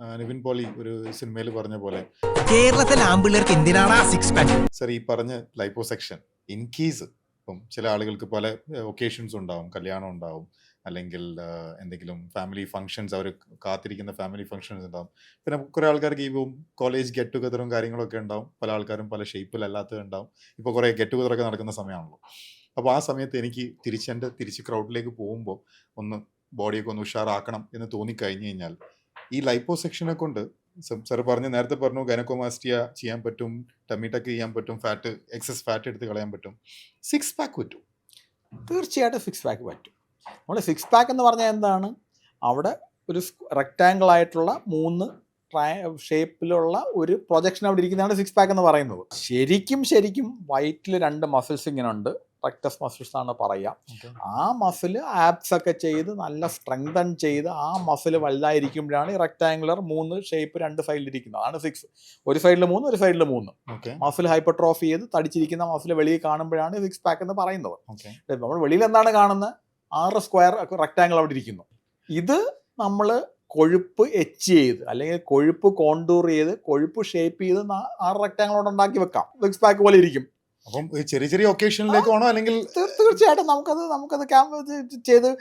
നിവിൻ പോളി ഒരു സിനിമയിൽ പറഞ്ഞ പോലെ. കേരളത്തിലെ ആമ്പിള്ളേർക്ക് എന്തിനാണ് സിക്സ് പാക്ക് സർ ഈ പറഞ്ഞ ലൈപ്പോസെക്ഷൻ ഇൻ കേസ് ഇപ്പം ചില ആളുകൾക്ക് പല ഒക്കേഷൻസ് ഉണ്ടാവും കല്യാണം ഉണ്ടാവും അല്ലെങ്കിൽ എന്തെങ്കിലും ഫാമിലി ഫങ്ഷൻസ് അവർ കാത്തിരിക്കുന്ന ഫാമിലി ഫങ്ഷൻസ് ഉണ്ടാവും. പിന്നെ കുറേ ആൾക്കാർക്ക് ഈ കോളേജ് ഗെറ്റ് ടുഗതറും കാര്യങ്ങളൊക്കെ ഉണ്ടാവും. പല ആൾക്കാരും പല ഷേപ്പിലല്ലാത്തത് ഉണ്ടാവും. ഇപ്പോൾ കുറേ ഗെറ്റ് ടുഗദറൊക്കെ നടക്കുന്ന സമയമാണല്ലോ. അപ്പോൾ ആ സമയത്ത് എനിക്ക് തിരിച്ച് എന്റെ തിരിച്ച് ക്രൗഡിലേക്ക് പോകുമ്പോൾ ഒന്ന് ബോഡിയൊക്കെ ഒന്ന് ഉഷാറാക്കണം എന്ന് തോന്നിക്കഴിഞ്ഞ് കഴിഞ്ഞാൽ ഈ ലൈപ്പോസെക്ഷനെ കൊണ്ട് സാർ പറഞ്ഞ നേരത്തെ പറഞ്ഞു ഗൈനക്കോമാസ്റ്റിയ ചെയ്യാൻ പറ്റും ടമീറ്റക്ക് ചെയ്യാൻ പറ്റും ഫാറ്റ് എക്സസ് ഫാറ്റ് എടുത്ത് കളയാൻ പറ്റും. സിക്സ് പാക്ക് പറ്റും. തീർച്ചയായിട്ടും സിക്സ് പാക്ക് പറ്റും. നമ്മൾ സിക്സ് പാക്ക് എന്ന് പറഞ്ഞാൽ എന്താണ്? അവിടെ ഒരു റെക്റ്റാങ്കിൾ ആയിട്ടുള്ള മൂന്ന് ഷേപ്പിലുള്ള ഒരു പ്രൊജക്ഷൻ അവിടെ ഇരിക്കുന്നതാണ് സിക്സ് പാക്ക് എന്ന് പറയുന്നത്. ശരിക്കും ശരിക്കും വയറ്റിൽ രണ്ട് മസിൽസ് ഇങ്ങനെ ഉണ്ട്. റെക്ടസ് മസിൽസ് ആണ് പറയുക. ആ മസിൽ ആപ്സ് ഒക്കെ ചെയ്ത് നല്ല സ്ട്രെങ്തൻ ചെയ്ത് ആ മസിൽ വലുതായിരിക്കുമ്പോഴാണ് ഈ റെക്ടാങ്കുലർ മൂന്ന് ഷേപ്പ് രണ്ട് സൈഡിലിരിക്കുന്നത് അതാണ് സിക്സ് ഒരു സൈഡിൽ മൂന്ന് ഒരു സൈഡിൽ മൂന്ന്. മസിൽ ഹൈപ്പർട്രോഫി ചെയ്ത് തടിച്ചിരിക്കുന്ന മസിൽ വെളിയിൽ കാണുമ്പോഴാണ് സിക്സ് പാക്ക് എന്ന് പറയുന്നത്. നമ്മൾ വെളിയിൽ എന്താണ് കാണുന്നത്? ആറ് സ്ക്വയർ റെക്ടാങ്കിൾ അവിടെ ഇരിക്കുന്നു. ഇത് നമ്മൾ കൊഴുപ്പ് എച്ച് ചെയ്ത് അല്ലെങ്കിൽ കൊഴുപ്പ് കോണ്ടൂർ ചെയ്ത് കൊഴുപ്പ് ഷേപ്പ് ചെയ്ത് ആറ് റെക്ടാംഗിൾ കൊണ്ട് ഉണ്ടാക്കി വെക്കാം. സിക്സ് പാക്ക് പോലെ ഇരിക്കും. അപ്പം ചെറിയ ചെറിയ ഒക്കേഷനിലേക്ക് പോകണോ അല്ലെങ്കിൽ തീർ- തീർച്ചയായിട്ടും നമുക്കത് നമുക്കത് ക്യാമ്പ് ചെയ്ത്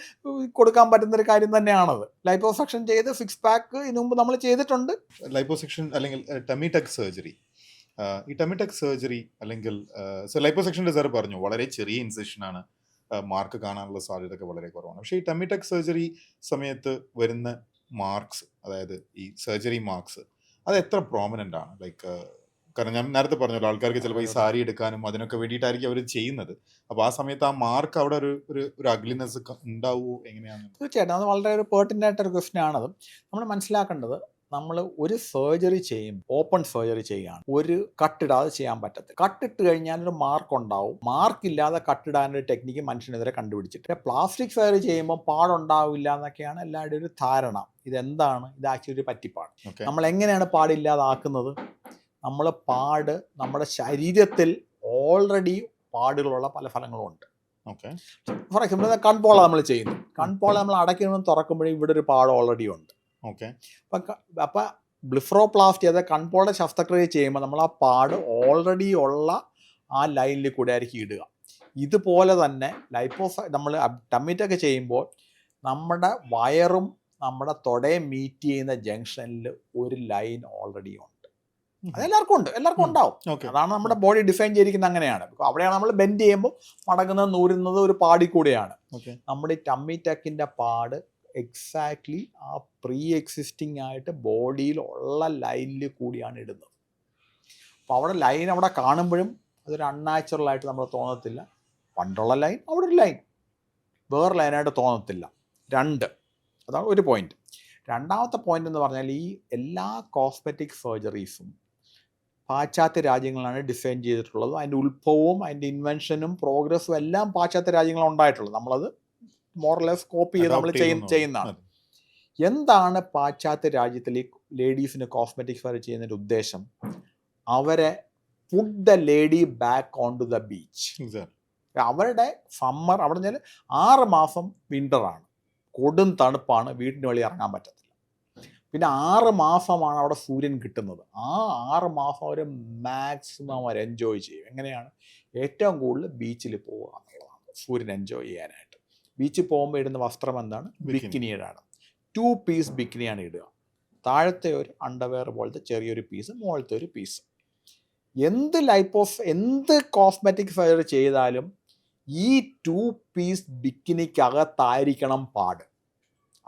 കൊടുക്കാൻ പറ്റുന്ന ഒരു കാര്യം തന്നെയാണത്. ലൈപ്പോ സെക്ഷൻ ചെയ്ത് ഫിക്സ് പാക്ക് ഇതിനു മുമ്പ് നമ്മൾ ചെയ്തിട്ടുണ്ട്. ലൈപ്പോ സെക്ഷൻ അല്ലെങ്കിൽ ടമിറ്റക് സർജറി ഈ ടമിറ്റക് സർജറി അല്ലെങ്കിൽ ലൈപ്പോ സെക്ഷന്റെ സാർ പറഞ്ഞു. വളരെ ചെറിയ ഇൻസെഷൻ ആണ്. മാർക്ക് കാണാനുള്ള സാധ്യത ഒക്കെ വളരെ കുറവാണ്. പക്ഷേ ഈ ടമിറ്റക് സർജറി സമയത്ത് വരുന്ന മാർക്സ് അതായത് ഈ സർജറി മാർക്സ് അത് എത്ര പ്രോമിനന്റ് ആണ്? ലൈക്ക് കാരണം ഞാൻ നേരത്തെ പറഞ്ഞല്ലോ ആൾക്കാർക്ക് ചിലപ്പോൾ ഈ സാരി എടുക്കാനും അതിനൊക്കെ വേണ്ടിയിട്ടായിരിക്കും അവർ ചെയ്യുന്നത്. അപ്പോൾ ആ സമയത്ത് ആ മാർക്ക് അവിടെ ഒരു ഒരു ഒരു അഗ്ലിനെസ് ഉണ്ടാവുമോ? എങ്ങനെയാണ്? തീർച്ചയായിട്ടും. അത് വളരെ ഒരു പേർട്ടിന്റെ ആയിട്ടൊരു ക്വസ്റ്റ്യൻ ആണത്. നമ്മൾ മനസ്സിലാക്കേണ്ടത് നമ്മൾ ഒരു സർജറി ചെയ്യും ഓപ്പൺ സർജറി ചെയ്യുകയാണ്. ഒരു കട്ടിടാതെ ചെയ്യാൻ പറ്റത്തില്ല. കട്ടിട്ട് കഴിഞ്ഞാൽ ഒരു മാർക്ക് ഉണ്ടാവും. മാർക്ക് ഇല്ലാതെ കട്ടിടാനൊരു ടെക്നിക്ക് മനുഷ്യനെതിരെ കണ്ടുപിടിച്ചിട്ട്. പ്ലാസ്റ്റിക് സർജറി ചെയ്യുമ്പോൾ പാടുണ്ടാവില്ല എന്നൊക്കെയാണ് എല്ലാവരുടെയും ഒരു ധാരണ. ഇതെന്താണ്? ഇത് ആക്ച്വലി ഒരു പറ്റിപ്പാട്. നമ്മൾ എങ്ങനെയാണ് പാടില്ലാതാക്കുന്നത്? നമ്മൾ പാട് നമ്മുടെ ശരീരത്തിൽ ഓൾറെഡി പാടുകളുള്ള പല ഫലങ്ങളും ഉണ്ട് ഓക്കെ ഫോർ എക്സാമ്പിൾ കൺപോള നമ്മൾ ചെയ്യുന്നു. കൺപോള നമ്മൾ അടയ്ക്കുമ്പോൾ തുറക്കുമ്പോഴേ ഇവിടെ ഒരു പാട് ഓൾറെഡി ഉണ്ട്. ഓക്കെ അപ്പം അപ്പം ബ്ലിഫ്രോപ്ലാസ്റ്റി അതായത് കൺപോള ശസ്ത്രക്രിയ ചെയ്യുമ്പോൾ നമ്മൾ ആ പാട് ഓൾറെഡി ഉള്ള ആ ലൈനിൽ കൂടെ ആയിരിക്കും ഇടുക. ഇതുപോലെ തന്നെ ലൈപ്പോസ നമ്മൾ ടമ്മിറ്റൊക്കെ ചെയ്യുമ്പോൾ നമ്മുടെ വയറും നമ്മുടെ തൊടയും മീറ്റ് ചെയ്യുന്ന ജംഗ്ഷനിൽ ഒരു ലൈൻ ഓൾറെഡി ഉണ്ട്. അതെല്ലാവർക്കും ഉണ്ട്. എല്ലാവർക്കും ഉണ്ടാവും. അതാണ് നമ്മുടെ ബോഡി ഡിഫൈൻ ചെയ്തിരിക്കുന്നത് അങ്ങനെയാണ്. അവിടെയാണ് നമ്മൾ ബെൻഡ് ചെയ്യുമ്പോൾ മടങ്ങുന്നത് നൂരുന്നത് ഒരു പാടി കൂടെയാണ്. നമ്മുടെ നമ്മുടെ ടമ്മി ടക്കിന്റെ പാട് എക്സാക്ട്ലി ആ പ്രീ എക്സിസ്റ്റിംഗ് ആയിട്ട് ബോഡിയിൽ ഉള്ള ലൈനിൽ കൂടിയാണ് ഇടുന്നത്. അപ്പോൾ അവിടെ ലൈൻ അവിടെ കാണുമ്പോഴും അതൊരു അൺനാച്ചുറൽ ആയിട്ട് നമ്മൾ തോന്നത്തില്ല. പണ്ടുള്ള ലൈൻ അവിടെ ഒരു ലൈൻ വേറെ ലൈനായിട്ട് തോന്നത്തില്ല. രണ്ട്. അതാണ് ഒരു പോയിന്റ് രണ്ടാമത്തെ പോയിന്റ് എന്ന് പറഞ്ഞാൽ ഈ എല്ലാ കോസ്മെറ്റിക് സർജറീസും പാശ്ചാത്യ രാജ്യങ്ങളാണ് ഡിസൈൻ ചെയ്തിട്ടുള്ളത്. അതിന്റെ ഉത്ഭവവും അതിന്റെ ഇൻവെൻഷനും പ്രോഗ്രസ്സും എല്ലാം പാശ്ചാത്യ രാജ്യങ്ങളിൽ ഉണ്ടായിട്ടുള്ളത്. നമ്മളത് മോർലെസ് കോപ്പി ചെയ്ത് നമ്മൾ. ചെയ്യുന്നതാണ്. എന്താണ് പാശ്ചാത്യ രാജ്യത്തിലെ ലേഡീസിന് കോസ്മെറ്റിക്സ് വരെ ചെയ്യുന്നതിന്റെ ഉദ്ദേശം? അവരെ put the lady back on to the beach. അവരുടെ സമ്മർ അവിടെ ആറ് മാസം വിന്ററാണ് കൊടും തണുപ്പാണ്. വീടിന് വെളി ഇറങ്ങാൻ പറ്റത്തില്ല. പിന്നെ ആറ് മാസമാണ് അവിടെ സൂര്യൻ കിട്ടുന്നത്. ആ ആറ് മാസം അവർ മാക്സിമം അവർ എൻജോയ് ചെയ്യും. എങ്ങനെയാണ്? ഏറ്റവും കൂടുതൽ ബീച്ചിൽ പോവുക എന്നുള്ളതാണ്. സൂര്യൻ എൻജോയ് ചെയ്യാനായിട്ട്. ബീച്ചിൽ പോകുമ്പോൾ ഇടുന്ന വസ്ത്രം എന്താണ്. ബിക്കിനിയുടെയാണ് ടു പീസ് ബിക്കിനിയാണ് ഇടുക. താഴത്തെ ഒരു അണ്ടർവെയർ പോലത്തെ ചെറിയൊരു പീസ് മുകളിലത്തെ ഒരു പീസ് എന്ത് ലൈപ്പ് ഓഫ് എന്ത് കോസ്മെറ്റിക് സർജറി ചെയ്താലും ഈ ടു പീസ് ബിക്കിനിക്കകത്തായിരിക്കണം പാട്.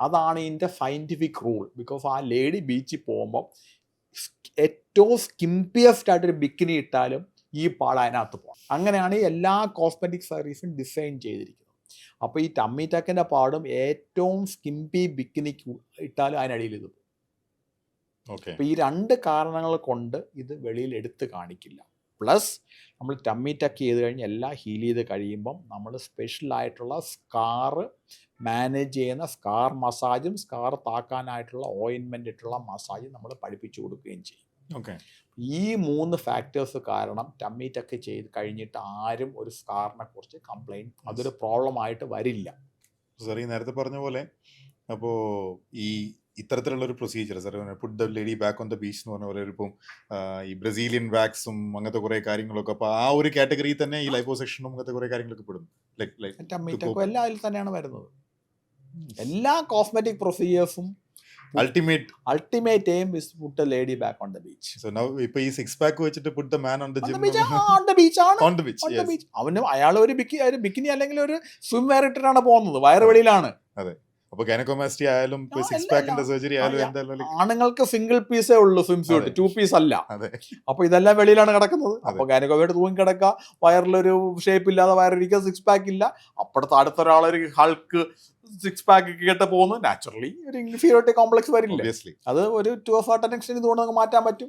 അതാണ് ഇതിന്റെ സയന്റിഫിക് റൂൾ ബിക്കോസ് ആ ലേഡി ബീച്ചിൽ പോകുമ്പോൾ ഏറ്റവും സ്കിംപിയസ്റ്റ് ആയിട്ടൊരു ബിക്കിനി ഇട്ടാലും ഈ പാട് അതിനകത്ത് പോകാം അങ്ങനെയാണ് എല്ലാ കോസ്മെറ്റിക് സർവീസും ഡിസൈൻ ചെയ്തിരിക്കുന്നത്. അപ്പോൾ ഈ ടമ്മി ടക്കിന്റെ പാടും ഏറ്റവും സ്കിംപി ബിക്കിനിക്ക് ഇട്ടാലും അതിനടിയിൽ ഇത് പോകും. ഓക്കെ അപ്പോൾ ഈ രണ്ട് കാരണങ്ങൾ കൊണ്ട് ഇത് വെളിയിൽ എടുത്ത് കാണിക്കില്ല. പ്ലസ് നമ്മൾ ടമ്മി ടക്ക് ചെയ്ത് കഴിഞ്ഞ് എല്ലാം ഹീൽ ചെയ്ത് കഴിയുമ്പം നമ്മൾ സ്പെഷ്യലായിട്ടുള്ള സ്കാറ് മാനേജ് ചെയ്യുന്ന സ്കാർ മസാജും സ്കാർ താക്കാനായിട്ടുള്ള ഓയിൻമെന്റ് ഇട്ടുള്ള മസാജും നമ്മൾ പഠിപ്പിച്ചു കൊടുക്കുകയും ചെയ്യും. ഓക്കെ ഈ മൂന്ന് ഫാക്ടേഴ്സ് കാരണം ടമ്മി ടക്ക് ചെയ്ത് കഴിഞ്ഞിട്ട് ആരും ഒരു സ്കാറിനെ കുറിച്ച് കംപ്ലൈന്റ് അതൊരു പ്രോബ്ലം ആയിട്ട് വരില്ല. സാർ ഈ നേരത്തെ പറഞ്ഞ പോലെ അപ്പോൾ ഈ ഇത്തരത്തിലുള്ള ഒരു procedure sir put the lady back on the beach എന്ന് പറഞ്ഞ പോലെ ഇപ്പം ഈ ബ്രസീലിയൻ വാക്സും അങ്ങനത്തെ കുറെ കാര്യങ്ങളൊക്കെ അപ്പോൾ ആ ഒരു കാറ്റഗറിയിൽ തന്നെ ഈ ലൈഫോ സെക്ഷനും അങ്ങനത്തെ കുറെ കാര്യങ്ങളൊക്കെ പെടുന്നു. ലൈക്ക് ലൈക്ക് എല്ലാ എല്ലാം അതിൽ തന്നെയാണ് വരുന്നത്. എല്ലാ cosmetic പ്രൊസീജിയേഴ്സും ultimate ultimate aim is put lady back on the beach so now ഇപ്പോ ഈ സിക്സ് പാക്ക് വെച്ചിട്ട് put the man on the gym on the beach ആണ്. On the beach on the beach. അവന് അയാൾ ഒരു ബിക്കി ഒരു ബിക്കിനി അല്ലെങ്കിൽ ഒരു സ്വിം വെയർ ഇട്ടിട്ടാണ് പോകുന്നത്. വയറ് വെളിയിലാണ് അപ്പൊ ഗൈനക്കോമാസ്റ്റി ആയാലും സിക്സ് പാക്കിന്റെ സർജറി ആയാലും എന്തായാലും ആണുങ്ങൾക്ക് സിംഗിൾ പീസേ ഉള്ളൂ സ്വിം സ്യൂട്ട്. ടു പീസ് അല്ല. അപ്പൊ ഇതെല്ലാം വെളിയിലാണ് കിടക്കുന്നത്. അപ്പൊ ഗൈനക്കോമായിട്ട് തൂങ്ങി കിടക്കുക വയറിലൊരു ഷേപ്പ് ഇല്ലാതെ വയറിരിക്കുക സിക്സ് പാക്ക് ഇല്ല. അപ്പുറത്ത് അടുത്ത ഒരാളൊരു ഹൾക്ക് സിക്സ് പാക്ക് കേട്ട് പോകുന്നു. നാച്ചുറലി ഒരു ഇൻഫീരിയോറിറ്റി കോംപ്ലക്സ് വരില്ല? അത് ഒരു ടു ഓഫ് ആർട്ട് എക്സ്റ്റെൻഡ് ഇതുകൊണ്ട് നമുക്ക് മാറ്റാൻ പറ്റും.